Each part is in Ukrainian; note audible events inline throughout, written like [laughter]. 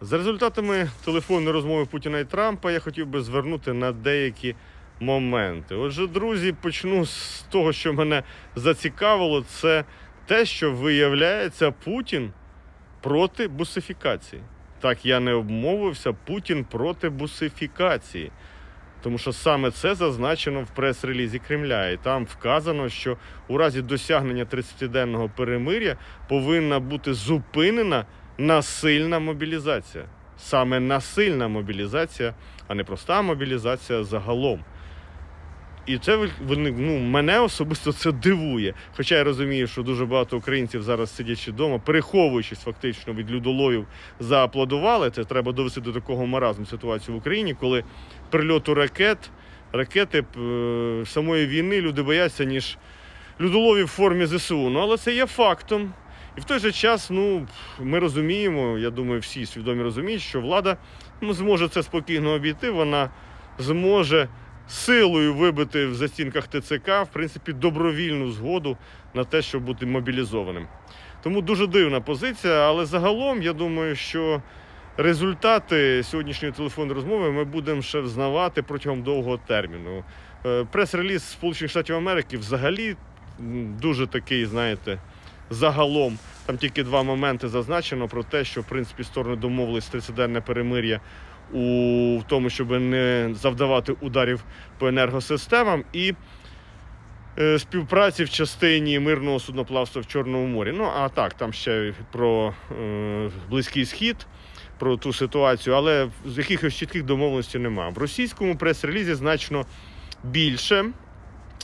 За результатами телефонної розмови Путіна і Трампа я хотів би звернути на деякі моменти. Отже, друзі, почну з того, що мене зацікавило, це те, що виявляється Путін проти бусифікації. Так, я не обмовився, Путін проти бусифікації. Тому що саме це зазначено в прес-релізі Кремля. І там вказано, що у разі досягнення 30-денного перемиря повинна бути зупинена насильна мобілізація. Саме насильна мобілізація, а не проста мобілізація загалом. І це ну, мене особисто це дивує. Хоча я розумію, що дуже багато українців зараз сидячи вдома, переховуючись фактично від людоловів, зааплодували. Це треба довести до такого маразму ситуацію в Україні, коли прильоту ракет, ракети е, самої війни люди бояться, ніж людоловів в формі ЗСУ. Ну, але це є фактом. І в той же час, ну, ми розуміємо, я думаю, всі свідомі розуміють, що влада ну, зможе це спокійно обійти, вона зможе силою вибити в застінках ТЦК, в принципі, добровільну згоду на те, щоб бути мобілізованим. Тому дуже дивна позиція, але загалом я думаю, що результати сьогоднішньої телефонної розмови ми будемо ще взнавати протягом довгого терміну. Е, Прес-реліз Сполучених Штатів Америки взагалі дуже такий, знаєте, загалом. Там тільки два моменти зазначено про те, що в принципі сторони домовились 30-денне перемир'я у тому, щоб не завдавати ударів по енергосистемам і е, співпраці в частині мирного судноплавства в Чорному морі. Ну а так, там ще про е, Близький Схід, про ту ситуацію, але з якихось чітких домовленостей немає. В російському прес-релізі значно більше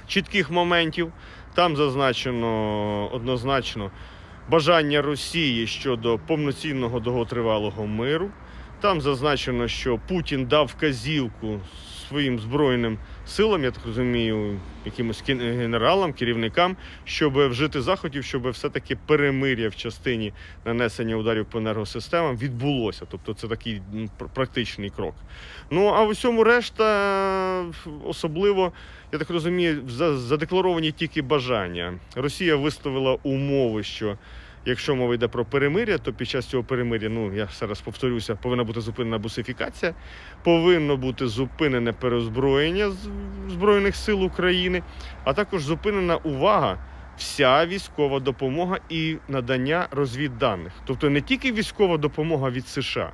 чітких моментів. Там зазначено однозначно бажання Росії щодо повноцінного довготривалого миру. Там зазначено, що Путін дав вказівку своїм збройним силам, я так розумію, якимось генералам, керівникам, щоб вжити заходів, щоб все-таки перемир'я в частині нанесення ударів по енергосистемам відбулося. Тобто це такий практичний крок. Ну а в усьому решта, особливо, я так розумію, за- задекларовані тільки бажання. Росія виставила умови, що Якщо мова йде про перемиря, то під час цього перемиря, ну я зараз повторюся, повинна бути зупинена бусифікація, повинно бути зупинене переозброєння Збройних сил України, а також зупинена увага, вся військова допомога і надання розвідданих. Тобто не тільки військова допомога від США,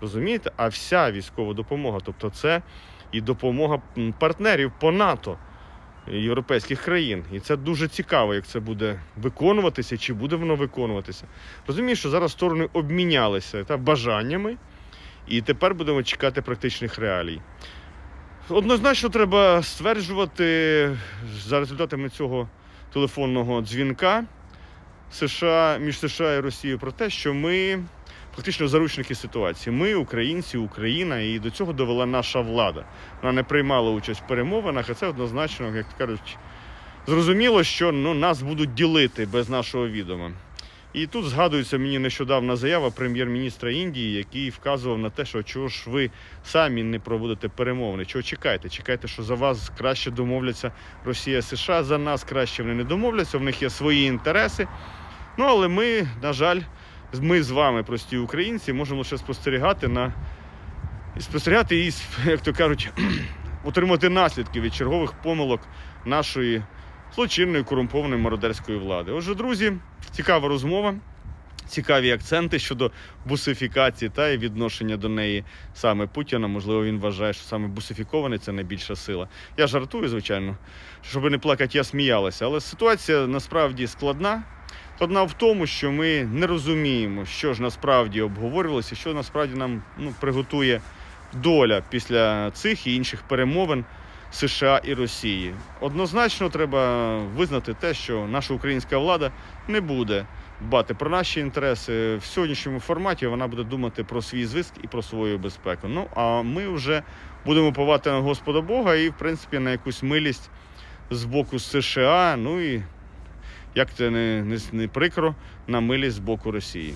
розумієте, а вся військова допомога. Тобто це і допомога партнерів по НАТО європейських країн. І це дуже цікаво, як це буде виконуватися, чи буде воно виконуватися. Розумію, що зараз сторони обмінялися та, бажаннями, і тепер будемо чекати практичних реалій. Однозначно треба стверджувати за результатами цього телефонного дзвінка США між США і Росією про те, що ми фактично заручники ситуації. Ми, українці, Україна, і до цього довела наша влада. Вона не приймала участь в перемовинах, а це однозначно, як кажуть, зрозуміло, що ну, нас будуть ділити без нашого відома. І тут згадується мені нещодавна заява прем'єр-міністра Індії, який вказував на те, що чого ж ви самі не проводите перемовини. Чого чекаєте? Чекайте, що за вас краще домовляться Росія США, за нас краще вони не домовляться, в них є свої інтереси. Ну але ми, на жаль, ми з вами, прості українці, можемо лише спостерігати на спостерігати і, як то кажуть, [clears throat] отримати наслідки від чергових помилок нашої злочинної корумпованої мародерської влади. Отже, друзі, цікава розмова. Цікаві акценти щодо бусифікації та і відношення до неї саме Путіна. Можливо, він вважає, що саме бусифікований це найбільша сила. Я жартую, звичайно, щоб не плакати, я сміялася. Але ситуація насправді складна. Складна в тому, що ми не розуміємо, що ж насправді обговорювалося, що насправді нам ну, приготує доля після цих і інших перемовин США і Росії. Однозначно треба визнати те, що наша українська влада не буде дбати про наші інтереси. В сьогоднішньому форматі вона буде думати про свій звиск і про свою безпеку. Ну а ми вже будемо повати на Господа Бога і, в принципі, на якусь милість з боку США. Ну і як це не, не, не прикро, на милі з боку Росії.